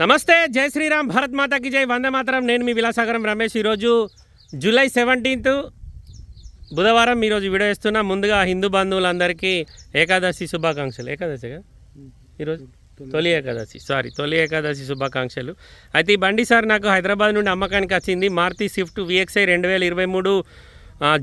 నమస్తే జై శ్రీరామ్ భారత్ మాతాకి జై. వందే మాతరం. నేను మీ విలాసాగరం రమేష్. ఈరోజు జూలై సెవెంటీన్త్ బుధవారం ఈరోజు వీడియో ఇస్తున్నా ముందుగా హిందూ బంధువులందరికీ ఏకాదశి శుభాకాంక్షలు. ఏకాదశిగా ఈరోజు తొలి ఏకాదశి. సారీ తొలి ఏకాదశి శుభాకాంక్షలు. అయితే ఈ బండి సార్ నాకు హైదరాబాద్ నుండి అమ్మకానికి వచ్చింది. మారుతి స్విఫ్ట్ విఎక్స్ఐ రెండు వేల ఇరవై మూడు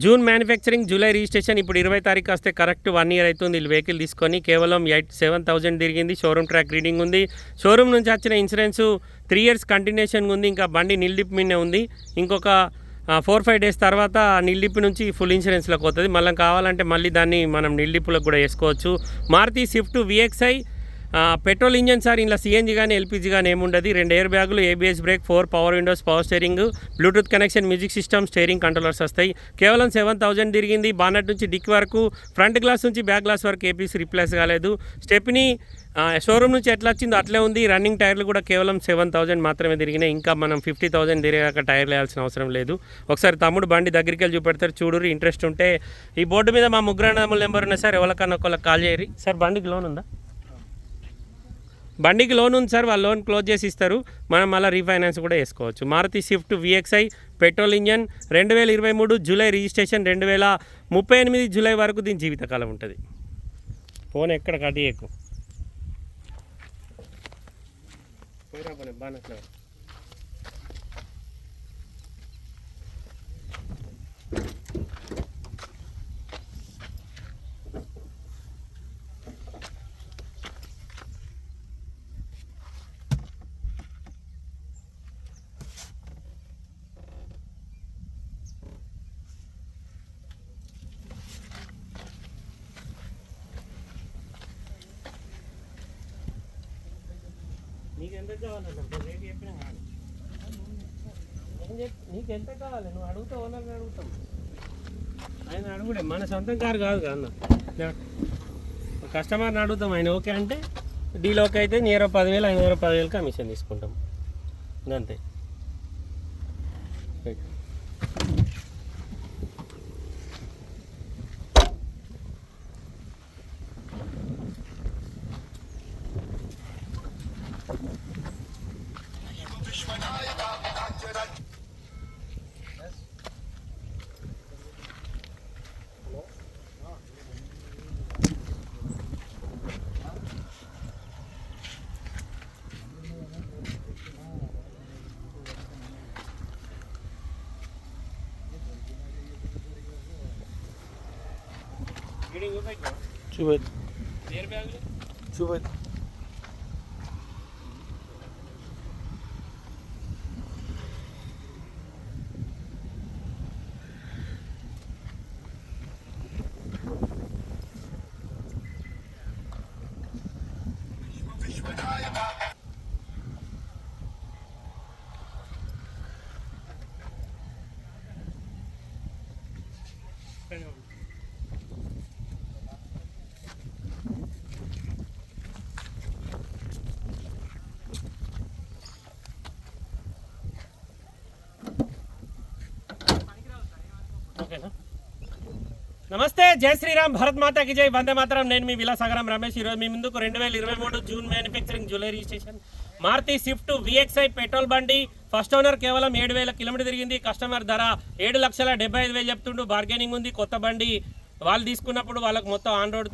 జూన్ మ్యానుఫ్యాక్చరింగ్ జూలై రిజిస్ట్రేషన్ ఇప్పుడు ఇరవై తారీఖు వస్తే కరెక్ట్ వన్ ఇయర్ అవుతుంది. వీళ్ళు వెహికల్ తీసుకొని కేవలం ఎయిట్ సెవెన్ థౌజండ్ తిరిగింది. షోరూమ్ ట్రాక్ రీడింగ్ ఉంది. షోరూమ్ నుంచి వచ్చిన ఇన్సూరెన్స్ త్రీ ఇయర్స్ కంటిన్యూషన్ ఉంది. ఇంకా బండి నిల్డిప్ మీదనే ఉంది. ఇంకొక ఫోర్ ఫైవ్ డేస్ తర్వాత నిల్డిప్ నుంచి ఫుల్ ఇన్సూరెన్స్లోకి పోతుంది. మళ్ళీ కావాలంటే మళ్ళీ దాన్ని మనం నిల్డిప్లకు కూడా వేసుకోవచ్చు. Maruti Swift VXi petrol engine sir ఇంట్లో సిఎన్జి కానీ ఎల్పిజి కానీ ఏముండదు. రెండు ఎయిర్ బ్యాగులు ABS brake four power windows power steering Bluetooth connection music system steering controllers వస్తాయి. కేవలం సెవెన్ థౌజండ్ తిరిగింది. బానట్ నుంచి డిక్ వరకు ఫ్రంట్ గ్లాస్ నుంచి బ్యాక్ గ్లాస్ వరకు ఏపీసీ రిప్లేస్ కాలేదు. స్టెప్ని షోరూమ్ నుంచి ఎట్లా వచ్చిందో అట్లే ఉంది. రన్నింగ్ టైర్లు కూడా కేవలం సెవెన్ థౌజండ్ మాత్రమే తిరిగినాయి. ఇంకా మనం ఫిఫ్టీ థౌజండ్ తిరిగాక టైర్లు వేయాల్సిన అవసరం లేదు. ఒకసారి తమ్ముడు బండి దగ్గరికి వెళ్ళి చూపెడతారు. చూడురు ఇంట్రెస్ట్ ఉంటే. ఈ బోర్డు మీద మా ముగ్గురు నెంబర్ ఉన్నాయి సార్. ఎవరికన్నా ఒకళ్ళకి కాల్ చేయరు సార్ బండికి లోన్ ఉందా? బండికి లోన్ ఉంది సార్ వాళ్ళు లోన్ క్లోజ్ చేసి ఇస్తారు. మనం మళ్ళీ రీఫైనాన్స్ కూడా వేసుకోవచ్చు Maruti Swift VXi petrol engine రెండు వేల ఇరవై మూడు జూలై రిజిస్ట్రేషన్ రెండు వేల ముప్పై ఎనిమిది జూలై వరకు దీని జీవితకాలం ఉంటుంది. ఫోన్ ఎక్కడ కట్ చేయకు. నీకు ఎంత కావాలన్నా రేపు చెప్పినా కాదు. నీకు ఎంత కావాలి? నువ్వు అడుగుతావు ఓనర్ని అడుగుతాం ఆయన అడుగుడే మన సొంతం కారు కాదు కదా కస్టమర్ని అడుగుతాం. ఆయన ఓకే అంటే డీల్ ఓకే అయితే నీరో పదివేలు ఆయన ఇరవై పదివేలు కమిషన్ తీసుకుంటాం. అంతే. શું ભાઈ શું ભાઈ ఓకేనా? నమస్తే జై శ్రీరామ్ భరత్ మాతాకి జై. వందే మాతరం. నేను మీ విలాసాగరం రమేష్. ఈరోజు మీ ముందుకు రెండు వేల ఇరవై మూడు June manufacturing July registration Maruti Swift VXi petrol బండి. ఫస్ట్ ఓనర్ కేవలం ఏడు వేల కిలోమీటర్ తిరిగింది. కస్టమర్ ధర ఏడు లక్షల డెబ్బై ఐదు వేలు చెప్తుండు. బార్గెనింగ్ ఉంది. కొత్త బండి వాళ్ళు తీసుకున్నప్పుడు వాళ్ళకి మొత్తం ఆన్ రోడ్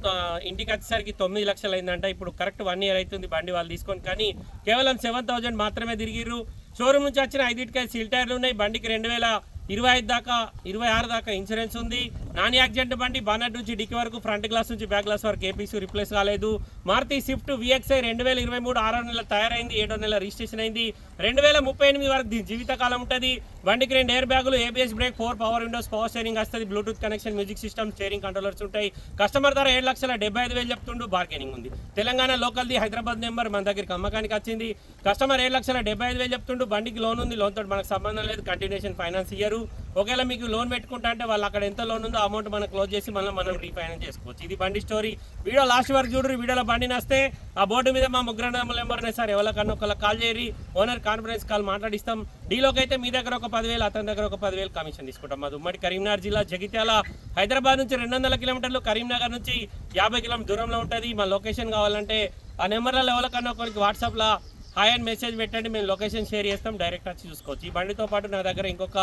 ఇంటికి వచ్చేసరికి తొమ్మిది లక్షలు అయిందంట. ఇప్పుడు కరెక్ట్ వన్ ఇయర్ అవుతుంది బండి వాళ్ళు తీసుకొని. కానీ కేవలం సెవెన్ థౌజండ్ మాత్రమే తిరిగిర్రు. షోరూమ్ నుంచి వచ్చిన ఐదు సీల్ టైర్లు ఉన్నాయి. బండికి రెండు వేల ఇరవై ఐదు దాకా ఇరవై ఆరు దాకా ఇన్సూరెన్స్ ఉంది. నాన్ యాక్సిడెంట్ బండి బానట్ నుంచి డిక్కి వరకు ఫ్రంట్ గ్లాస్ నుంచి బ్యాక్ గ్లాస్ వరకు ఏపీసీ రిప్లేస్ కాలేదు. మారుతి స్విఫ్ట్ విఎక్స్ఐ రెండు వేల ఇరవై మూడు ఆరో నెల తయారైంది ఏడో నెల రిజిస్ట్రేషన్ అయింది. రెండు వేల ముప్పై ఎనిమిది వరకు దీని జీవితకాలం ఉంటుంది. బండికి రెండు ఎయిర్ బ్యాగులు ABS brake four power windows power steering వస్తుంది. Bluetooth connection music system steering controllers ఉంటాయి. కస్టమర్ ధర ఏడు లక్షల డెబ్బై ఐదు వేలు చెప్తుండు బార్గెనింగ్ ఉంది. తెలంగాణ లోకల్ది హైదరాబాద్ నెంబర్ మన దగ్గరికి అమ్మకానికి వచ్చింది. కస్టమర్ ఏడు లక్షల డెబ్బై ఐదు వేలు చెప్తుండు బండికి లోన్ ఉంది లోన్ తోటి మనకు సంబంధం లేదు కంటిన్యూషన్ ఫైనాన్స్ ఇయ్యరు. ఒకవేళ మీకు లోన్ పెట్టుకుంటా అంటే వాళ్ళు అక్కడ ఎంత లోన్ ఉందో అమౌంట్ మనం క్లోజ్ చేసి మనం మనం రీఫైనాన్స్ చేసుకోవచ్చు. ఇది బండి స్టోరీ వీడియో లాస్ట్ వరకు చూడరు వీడియోలో బండి నస్తే. ఆ బోర్డు మీద మా ముగ్గురు నెంబర్ ఉన్నాయి సార్. ఎవరికన్నా ఒకళ్ళ కాల్ చేయరి ఓనర్ కాన్ఫరెన్స్ కాల్ మాట్లాడిస్తాం. డీలోకి అయితే మీ దగ్గర ఒక పదివేలు అతని దగ్గర ఒక పదివేలు కమిషన్ తీసుకుంటాం. మాది ఉమ్మడి కరీంనగర్ జిల్లా జగిత్యాల. హైదరాబాద్ నుంచి రెండు వందల కిలోమీటర్లు కరీంనగర్ నుంచి యాభై కిలోమీటర్ దూరంలో ఉంటుంది. మా లొకేషన్ కావాలంటే ఆ నెంబర్లలో ఎవరికన్నా ఒకరికి వాట్సాప్లో హాయ్ అని మెసేజ్ పెట్టండి. మేము లొకేషన్ షేర్ చేస్తాం. డైరెక్ట్ వచ్చి చూసుకోవచ్చు. ఈ బండితో పాటు నా దగ్గర ఇంకొక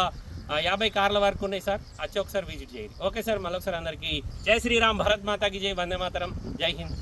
యాభై కార్ల వరకు ఉన్నాయి సార్. వచ్చి ఒకసారి విజిట్ చేయండి. ఓకే సార్ మళ్ళొకసారి అందరికీ జై శ్రీరామ్ భరత్ మాతాకి జై వందే మాతరం జై హింద్.